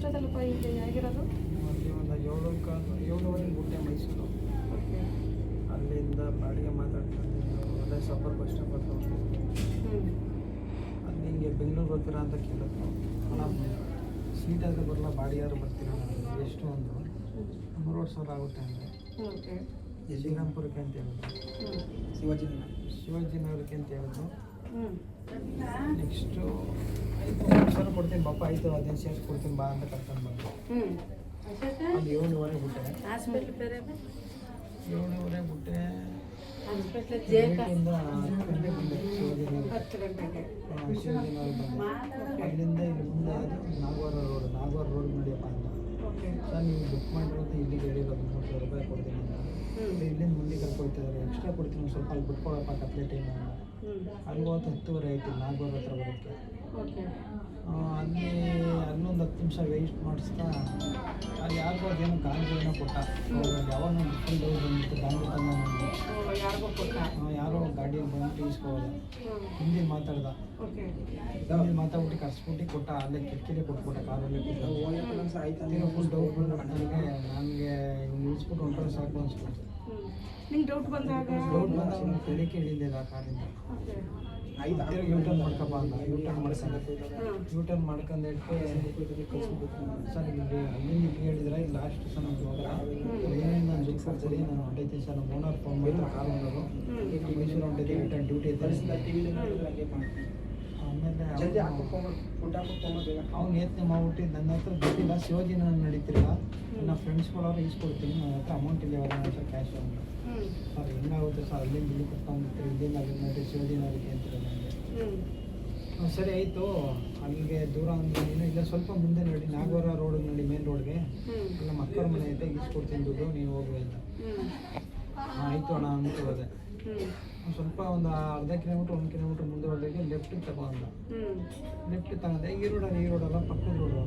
ಎಷ್ಟೊತ್ತಲ್ಲಪ್ಪ ಇಲ್ಲಿ ಹೇಗಿರೋದು ಒಂದು ಏಳು ಕಾಲು ಏಳುವರೆಗೆ ಬಿಟ್ಟೆ ಮೈಸೂರು. ಅಲ್ಲಿಂದ ಬಾಡಿಗೆ ಮಾತಾಡ್ಕೊಂಡು ಅದೇ ಸಫರ್ ಬಸ್ ಹತ್ರ ಹೋಗ್ತಿದ್ದೆ. ಅಲ್ಲಿ ಹಿಂಗೆ ಬೆಂಗಳೂರು ಬರ್ತೀರಾ ಅಂತ ಕೇಳಿದ್ರು ಸೀಟ್ ಆದರೆ ಬರಲ್ಲ ಬಾಡಿಗಾರು ಬರ್ತೀರಾ ಎಷ್ಟು ಒಂದು ಮೂರುವರೆ ಸಾವಿರ ಆಗುತ್ತೆ ಅಂದರೆ. ಶ್ರೀರಾಮ್ಪುರಕ್ಕೆ ಅಂತ ಹೇಳಿದ್ರು. ಶಿವಾಜಿ ಶಿವಾಜಿ ಶಿವಾಜಿನಗರಕ್ಕೆ ಅಂತ ಹೇಳಿದ್ರು. ನೆಕ್ಸ್ಟು ಐದು ಸಾವಿರ ಕೊಡ್ತೀನಿ ಬಪ್ಪ ಆಯಿತು ಹದಿನೈದು ಸೇರ್ಸಿ ಕೊಡ್ತೀನಿ ಬಾ ಅಂತ ಕರ್ಕೊಂಡು ಬರ್ತೀನಿ ಹ್ಞೂ ಅಲ್ಲಿ ಏಳುವರೆ ಬಿಟ್ಟೆ. ಹಾಸ್ಪಿಟ್ಲ್ ಬೇರೆ ಏಳುವರೆ ಬಿಟ್ಟೆ. ಬಂದೆ. ಬಂದೆ. ಅಲ್ಲಿಂದ ಇಲ್ಲಿ ಮುಂದೆ ನಾಗವಾರ ರೋಡ್ ನಾಗವಾರ ರೋಡ್ ನಡಿಯಪ್ಪ ಅಂತ ಸರ್ ನೀವು ಬುಕ್ ಮಾಡಿರೋದು ಇಲ್ಲಿಗೆ ಹೇಳಿರೋದು ಮೂವತ್ತು ರೂಪಾಯಿ ಕೊಡ್ತೀನಿ ಅಂತ. ಇಲ್ಲಿಂದ ಎಕ್ಸ್ಟ್ರಾ ಕೊಡ್ತೀನಿ ಒಂದು ಸ್ವಲ್ಪ ಅಲ್ಲಿ ಬಿಟ್ಕೊಳಪ್ಪ ಕತ್ಲೆ ಅಲ್ಲಿ ಹೋದ ಹತ್ತುವರೆ ಆಯ್ತು ನಾಗೋರ್ ಹತ್ರ ಬರೋಕ್ಕೆ ಅಲ್ಲಿ ಹನ್ನೊಂದು ಹತ್ತು ನಿಮಿಷ ವೇಸ್ಟ್ ಮಾಡಿಸ್ತಾ ಅಲ್ಲಿ ಯಾರಿಗೋ ಅದೇನು ಗಾಂಜಿ ಏನೋ ಕೊಟ್ಟ ಯಾವಾಗ ಫುಲ್ ಬಂದಿತ್ತು ಗಾಂಜಿ ತಂದ ಯಾರೋ ಗಾಡಿಯಲ್ಲಿ ಬಂದು ಹ್ಞೂ ಹಿಂದಿ ಮಾತಾಡ್ದ. ಓಕೆ ಹಿಂದಿ ಮಾತಾಡ್ಬಿಟ್ಟು ಕರ್ಸ್ಬಿಟ್ಟು ಕೊಟ್ಟ ಅಲ್ಲೇ ಕಿಟಕಿಲೇ ಕೊಟ್ಬಿಟ್ಟ ಕಾರಲ್ಲಿ ಕೂತ್ಕೊಂಡು ಫುಲ್ ಡೌಟ್ ಬಂದು ನನಗೆ ನನಗೆ ಇಳಿಸ್ಬಿಟ್ಟು ಹೊಂಟ್ರೆ ಸಾಕು ಅನ್ಸುತ್ತೆ ನಿಂಗೆ ಡೌಟ್ ಬಂದಾಗ? ಡೌಟ್ ಬಂದಾಗ ಅವ್ನು ತಲೆಗೆ ಇಳಿಲಿಲ್ಲ ಆ ಕಾರಿಂದ. ಯೂ ಟರ್ನ್ ಮಾಡ್ಕಪ್ಪ ಅಂದ. ಯೂ ಟರ್ನ್ ಮಾಡ್ಕೊಂಡು ಹಾಂ ಯೂ ಟರ್ನ್ ಮಾಡ್ಕೊಂಡು ಸರ್ ನಿಮಗೆ ಅಲ್ಲಿ ಹೇಳಿದ್ರೆ ಇಲ್ಲಿ ಲಾಸ್ಟ್ ಸರ್ ನಮ್ಗೆ ಹೋಗಲ್ಲ ಏನೇನು ನಾನು ನಾನು ಹೊಂಟೈತೀನಿ ಸರ್ ನಮ್ಮ ಓನರ್ ಫೋನ್ ಮಾಡಿ ಕಾರ್ ಹೊಂಡೋದು ಮೈಸೂರು ಹೊಂಟೈತಿ ರಿಟರ್ನ್ ಡ್ಯೂಟಿ ಐತೆ ಆಮೇಲೆ ಅವ್ನು ಯತ್ನೆ ಮಾಡ್ಬಿಟ್ಟು ನನ್ನ ಹತ್ರ ದುಡ್ಡಿಲ್ಲ ಶಿವಾಜಿನ ನಡೀತಿರಲ್ಲ ನನ್ನ ಫ್ರೆಂಡ್ಸ್ಗಳವ್ರು ಈಸ್ಕೊಡ್ತೀನಿ ನನ್ನ ಹತ್ರ ಅಮೌಂಟ್ ಇಲ್ಲ ನನ್ನ ಹತ್ರ ಕ್ಯಾಶ್ ಅಂತ ಸರ್ ಹೆಂಗಾಗುತ್ತೆ ಸರ್ ಅಲ್ಲಿಂದ ಇಲ್ಲಿ ಕೊಟ್ಕೊಂಡ್ಬಿಟ್ಟು ಇಲ್ಲಿಂದ ಅಲ್ಲಿಂದ ನೋಡಿ ಶಿವಾಜಿನಗರಕ್ಕೆ ಅಂತೀರ ನನಗೆ ಹ್ಞೂ ಹ್ಮ್, ಸರಿ ಆಯಿತು. ಅಲ್ಲಿಗೆ ದೂರ ಅಂದ್ರೆ ನೀನು ಇಲ್ಲ. ಸ್ವಲ್ಪ ಮುಂದೆ ನೋಡಿ ನಾಗವರ ರೋಡ್ ನೋಡಿ ಮೇನ್ ರೋಡ್ಗೆ ನಮ್ಮ ಅಕ್ಕರ ಮನೆ ಐತೆ ಈಸ್ಕೊಡ್ತೀನಿ ದುಡ್ಡು ನೀವು ಹೋಗು ಅಂತ. ಆಯಿತು ಅಣ್ಣ ಅಂದ್ಬಿಟ್ಟು ಹೋದೆ. ಸ್ವಲ್ಪ ಒಂದು ಅರ್ಧ ಕಿಲೋಮೀಟ್ರ್ ಒಂದು ಕಿಲೋಮೀಟ್ರ್ ಮುಂದೆ ಹೋದಾಗ ಲೆಫ್ಟಿಗೆ ತಗೊಂಡ. ಲೆಫ್ಟಿಗೆ ಲೆಫ್ಟ್ ತಗೊಂಡೆ. ಈ ರೋಡಲ್ಲ ಈ ರೋಡಲ್ಲ ಪಕ್ಕದ ರೋಡು